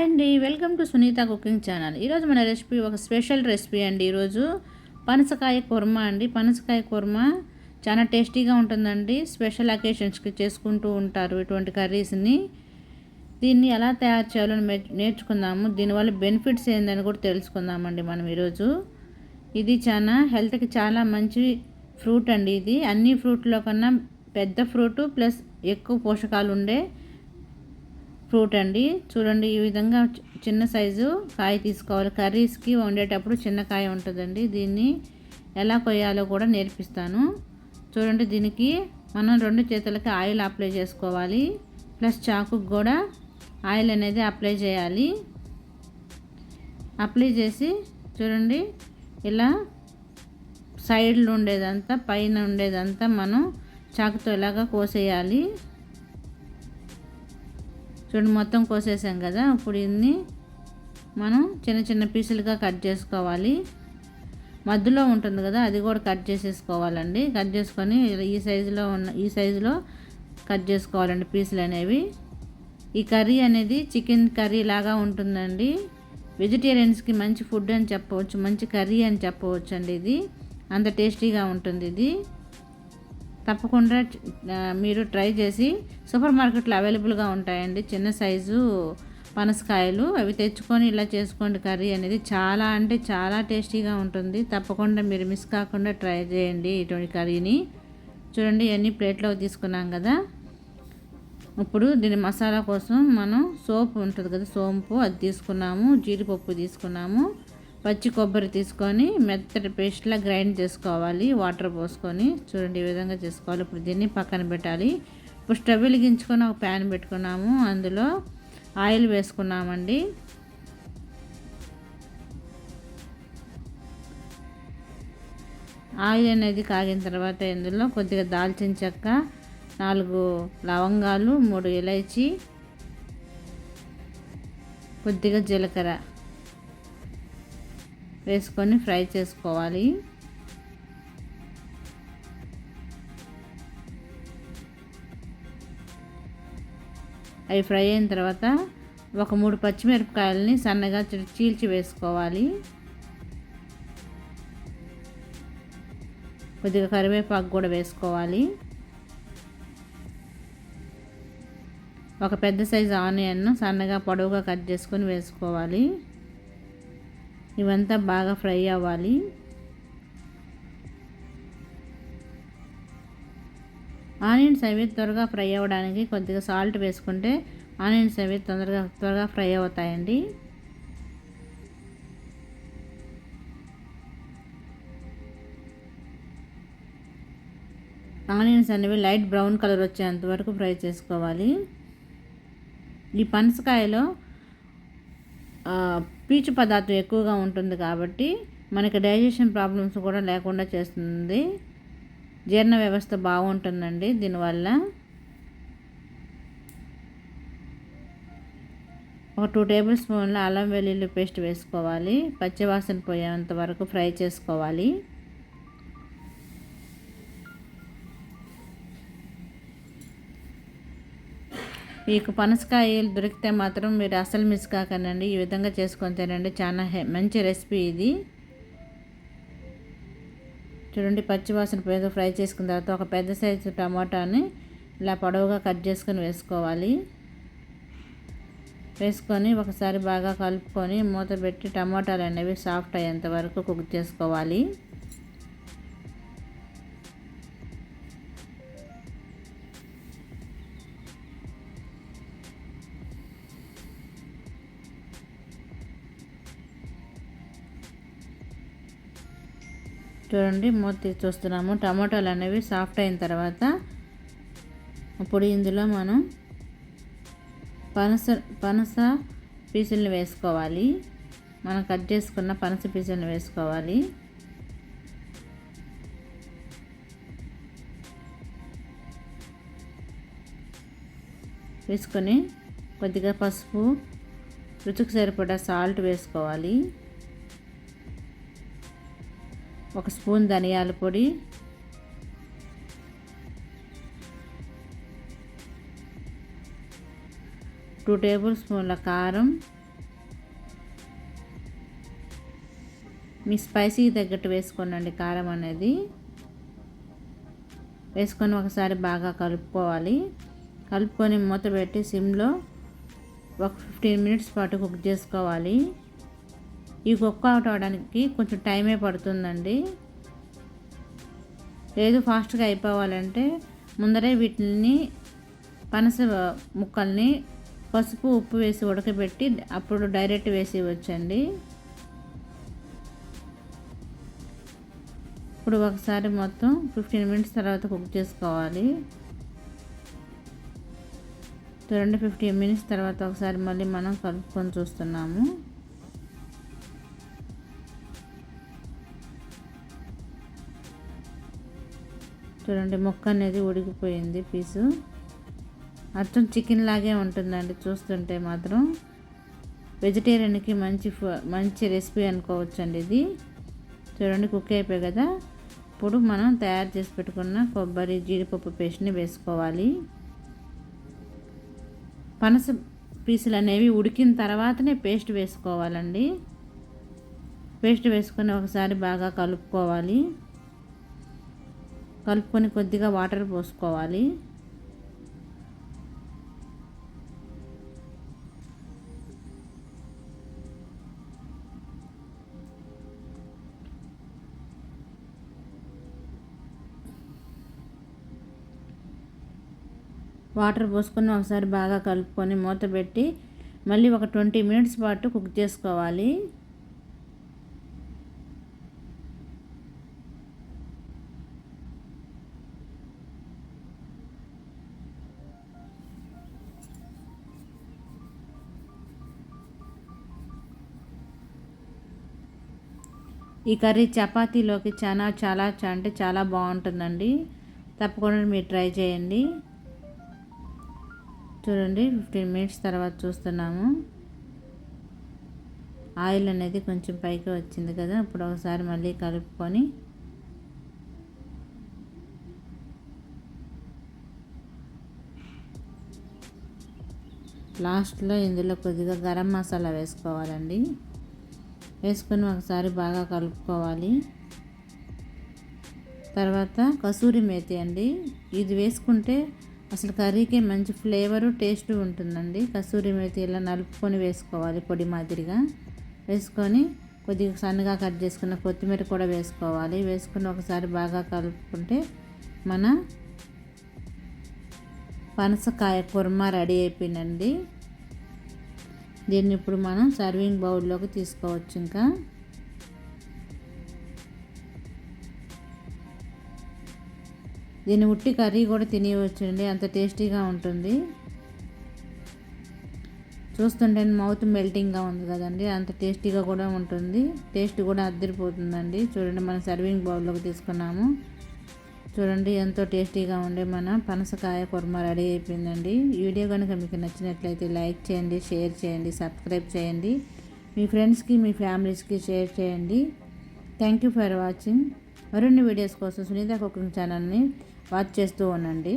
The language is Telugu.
హాయ్ అండి welcome to Sunitha cooking channel. ఈరోజు మన రెసిపీ ఒక స్పెషల్ రెసిపీ అండి ఈరోజు. పనసకాయ కుర్మ అండి. పనసకాయ కుర్మ చాలా టేస్టీగా ఉంటుందండి. స్పెషల్ అకేషన్స్కి చేసుకుంటూ ఉంటారు ఇటువంటి కర్రీస్ని. దీన్ని ఎలా తయారు చేయాలో నేర్చుకుందాము. దీనివల్ల బెనిఫిట్స్ ఏందని కూడా తెలుసుకుందామండి మనం ఈరోజు. ఇది చాలా హెల్త్కి చాలా మంచి ఫ్రూట్ అండి ఇది. అన్ని ఫ్రూట్లో కన్నా పెద్ద ఫ్రూట్ ప్లస్ ఎక్కువ పోషకాలు ఉండే ఫ్రూట్ అండి. చూడండి ఈ విధంగా చిన్న సైజు కాయ తీసుకోవాలి. కర్రీస్కి వండేటప్పుడు చిన్న కాయ ఉంటుందండి. దీన్ని ఎలా కొయ్యాలో కూడా నేర్పిస్తాను. చూడండి దీనికి మనం రెండు చేతులకి ఆయిల్ అప్లై చేసుకోవాలి. ప్లస్ చాకుకు కూడా ఆయిల్ అనేది అప్లై చేయాలి. అప్లై చేసి చూడండి ఇలా సైడ్లో ఉండేదంతా పైన ఉండేదంతా మనం చాకుతో ఇలాగా కోసేయాలి. చూడండి మొత్తం కోసేసాం కదా ఇప్పుడు ఇన్ని మనం చిన్న చిన్న పీసులుగా కట్ చేసుకోవాలి. మధ్యలో ఉంటుంది కదా అది కూడా కట్ చేసేసుకోవాలండి. కట్ చేసుకొని ఈ సైజులో ఉన్న ఈ సైజులో కట్ చేసుకోవాలండి పీసులు అనేవి. ఈ కర్రీ అనేది చికెన్ కర్రీ లాగా ఉంటుందండి. వెజిటేరియన్స్కి మంచి ఫుడ్ అని చెప్పవచ్చు మంచి కర్రీ అని చెప్పవచ్చు అండి ఇది. అంత టేస్టీగా ఉంటుంది ఇది. తప్పకుండా మీరు ట్రై చేసి సూపర్ మార్కెట్లో అవైలబుల్గా ఉంటాయండి. చిన్న సైజు పనసకాయలు. అవి తెచ్చుకొని ఇలా చేసుకోండి కర్రీ అనేది. చాలా అంటే చాలా టేస్టీగా ఉంటుంది. తప్పకుండా మీరు మిస్ కాకుండా ట్రై చేయండి ఇటువంటి కర్రీని. చూడండి ఇవన్నీ ప్లేట్లో తీసుకున్నాం కదా. ఇప్పుడు దీని మసాలా కోసం మనం సోపు ఉంటుంది కదా సోంపు అది తీసుకున్నాము. జీడిపప్పు తీసుకున్నాము. పచ్చి కొబ్బరి తీసుకొని మెత్తటి పేస్ట్లా గ్రైండ్ చేసుకోవాలి. వాటర్ పోసుకొని చూడండి ఈ విధంగా చేసుకోవాలి. ఇప్పుడు దీన్ని పక్కన పెట్టాలి. ఇప్పుడు స్టవ్ వెలిగించుకొని ఒక ప్యాన్ పెట్టుకున్నాము. అందులో ఆయిల్ వేసుకున్నామండి. ఆయిల్ అనేది కాగిన తర్వాత ఇందులో కొద్దిగా దాల్చిన చెక్క నాలుగు లవంగాలు మూడు ఇలైచి కొద్దిగా జీలకర్ర. వేసుకొని ఫ్రై చేసుకోవాలి. అవి ఫ్రై అయిన తర్వాత ఒక మూడు పచ్చిమిరపకాయలని సన్నగా చీల్చి వేసుకోవాలి. కొద్దిగా కరివేపాకు కూడా వేసుకోవాలి. ఒక పెద్ద సైజు ఆనియన్ను సన్నగా పొడవుగా కట్ చేసుకొని వేసుకోవాలి. ఇవంతా బాగా ఫ్రై అవ్వాలి. ఆనియన్స్ అవి త్వరగా ఫ్రై అవ్వడానికి కొద్దిగా సాల్ట్ వేసుకుంటే ఆనియన్స్ అవి తొందరగా త్వరగా ఫ్రై అవుతాయండి. ఆనియన్స్ అనేవి లైట్ బ్రౌన్ కలర్ వచ్చేంత వరకు ఫ్రై చేసుకోవాలి. ఈ పనసకాయలో పీచు పదార్థం ఎక్కువగా ఉంటుంది కాబట్టి మనకి డైజెషన్ ప్రాబ్లమ్స్ కూడా లేకుండా చేస్తుంది. జీర్ణ వ్యవస్థ బాగుంటుందండి దీనివల్ల. ఒక టూ టేబుల్ స్పూన్ల అల్లం వెల్లుల్లి పేస్ట్ వేసుకోవాలి. పచ్చివాసన పోయేంత వరకు ఫ్రై చేసుకోవాలి. మీకు పనసకాయలు దొరికితే మాత్రం మీరు అసలు మిస్ కాకనండి ఈ విధంగా చేసుకొని తినండి. చాలా మంచి రెసిపీ ఇది. చూడండి పచ్చివాసన పేద ఫ్రై చేసుకున్న తర్వాత ఒక పెద్ద సైజు టమాటాని ఇలా పొడవుగా కట్ చేసుకొని వేసుకోవాలి. వేసుకొని ఒకసారి బాగా కలుపుకొని మూత పెట్టి టమాటాలు అనేవి సాఫ్ట్ అయ్యేంత వరకు కుక్ చేసుకోవాలి. చూడండి మూత చూస్తున్నాము టమాటాలు అనేవి సాఫ్ట్ అయిన తర్వాత ఇప్పుడు ఇందులో మనం పనస పనస పీసులను వేసుకోవాలి. మనం కట్ చేసుకున్న పనస పీసులను వేసుకోవాలి. వేసుకొని కొద్దిగా పసుపు రుచికి సరిపడా సాల్ట్ వేసుకోవాలి. ఒక స్పూన్ ధనియాల పొడి. టూ టేబుల్ స్పూన్ల కారం. మీ స్పైసీకి తగ్గట్టు వేసుకోనండి కారం అనేది. వేసుకొని ఒకసారి బాగా కలుపుకోవాలి. కలుపుకొని మూత పెట్టి సిమ్లో ఒక ఫిఫ్టీన్ మినిట్స్ పాటు కుక్ చేసుకోవాలి. ఈ కుక్ అవుట్ అవడానికి కొంచెం టైమే పడుతుందండి. లేదు ఫాస్ట్గా అయిపోవాలంటే ముందరే వీటిని పనస ముక్కల్ని పసుపు ఉప్పు వేసి ఉడకబెట్టి అప్పుడు డైరెక్ట్ వేసి ఇవ్వచ్చండి ఇప్పుడు ఒకసారి మొత్తం ఫిఫ్టీన్ మినిట్స్ తర్వాత కుక్ చేసుకోవాలి. రెండు ఫిఫ్టీన్ మినిట్స్ తర్వాత ఒకసారి మళ్ళీ మనం కలుపుకొని చూస్తున్నాము. చూడండి మొక్క అనేది ఉడికిపోయింది పీసు. అర్థం చికెన్ లాగే ఉంటుందండి చూస్తుంటే మాత్రం. వెజిటేరియన్కి మంచి మంచి రెసిపీ అనుకోవచ్చండి ఇది. చూడండి కుక్ అయిపోయి కదా. ఇప్పుడు మనం తయారు చేసి పెట్టుకున్న కొబ్బరి జీడిపప్పు పేస్ట్ని వేసుకోవాలి. పనస పీసులు అనేవి ఉడికిన తర్వాతనే పేస్ట్ వేసుకోవాలండి. పేస్ట్ వేసుకొని ఒకసారి బాగా కలుపుకోవాలి. కలుపుకొని కొద్దిగా వాటర్ పోసుకోవాలి. వాటర్ పోసుకొని ఒకసారి బాగా కలుపుకొని మూత పెట్టి మళ్ళీ ఒక ట్వంటీ మినిట్స్ పాటు కుక్ చేసుకోవాలి. ఈ కర్రీ చపాతీలోకి చాలా చాలా అంటే చాలా బాగుంటుందండి. తప్పకుండా మీరు ట్రై చేయండి. చూడండి ఫిఫ్టీన్ మినిట్స్ తర్వాత చూస్తున్నాము. ఆయిల్ అనేది కొంచెం పైకి వచ్చింది కదా ఇప్పుడు ఒకసారి మళ్ళీ కలుపుకొని లాస్ట్లో ఇందులో కొద్దిగా గరం మసాలా వేసుకోవాలండి. వేసుకొని ఒకసారి బాగా కలుపుకోవాలి. తర్వాత కసూరి మేతి అండి. ఇది వేసుకుంటే అసలు కర్రీకి మంచి ఫ్లేవరు టేస్ట్ ఉంటుందండి. కసూరి మేతి ఇలా నలుపుకొని వేసుకోవాలి పొడి మాదిరిగా. వేసుకొని కొద్దిగా సన్నగా కట్ చేసుకున్న కొత్తిమీర కూడా వేసుకోవాలి. వేసుకుని ఒకసారి బాగా కలుపుకుంటే మన పనసకాయ కుర్మా రెడీ అయిపోయిందండి. దీన్ని ఇప్పుడు మనం సర్వింగ్ బౌల్లోకి తీసుకోవచ్చు ఇంకా. దీన్ని ఉట్టి కర్రీ కూడా తినేయవచ్చండి అంత టేస్టీగా ఉంటుంది. చూస్తుంటే మౌత్ మెల్టింగ్గా ఉంది కదండి అంత టేస్టీగా కూడా ఉంటుంది. టేస్ట్ కూడా అద్దరిపోతుందండి. చూడండి మనం సర్వింగ్ బౌల్లోకి తీసుకున్నాము. చూడండి ఎంతో టేస్టీగా ఉండే మన పనసకాయ కుర్మ రెడీ అయిపోయిందండి. వీడియో కనుక మీకు నచ్చినట్లయితే లైక్ చేయండి షేర్ చేయండి సబ్స్క్రైబ్ చేయండి. మీ ఫ్రెండ్స్కి మీ ఫ్యామిలీస్కి షేర్ చేయండి. Thank you for watching. మరిన్ని వీడియోస్ కోసం సునీత కుకింగ్ ఛానల్ని వాచ్ చేస్తూ ఉండండి.